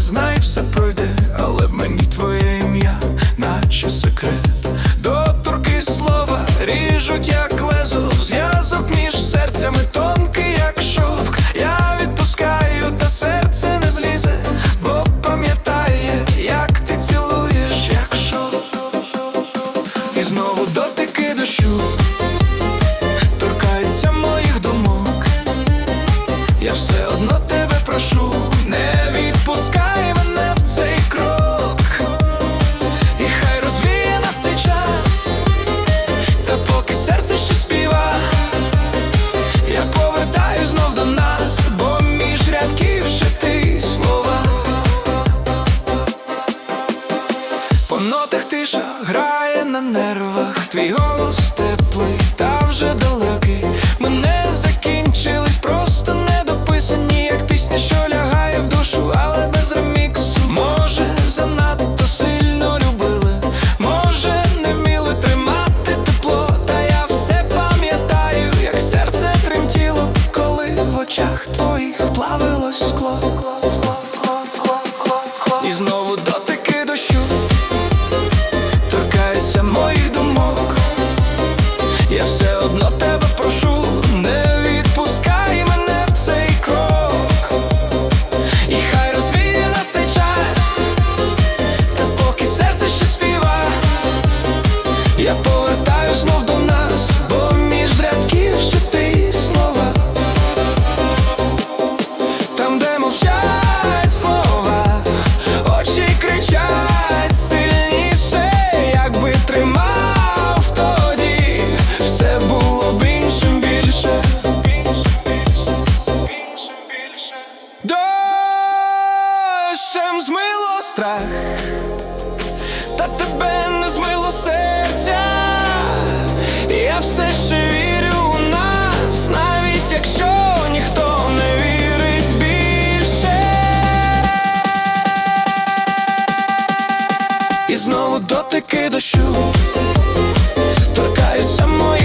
знай, все пройде, але в мені твоє ім'я, наче секрет. До турки слова ріжуть, як лезу. взяв. По нотах тиша грає на нервах, твій голос теплий, та вже далекий. Ми не закінчились, просто недописані, як пісня, що лягає в душу, але без реміксу. Може, занадто сильно любили, може, не вміли тримати тепло. Та я все пам'ятаю, як серце тремтіло, коли в очах твоїх плавилось скло. дощем змило страх, та тебе не змило серця, я все ще вірю у нас, навіть якщо ніхто не вірить більше. І знову дотики дощу торкаються мої.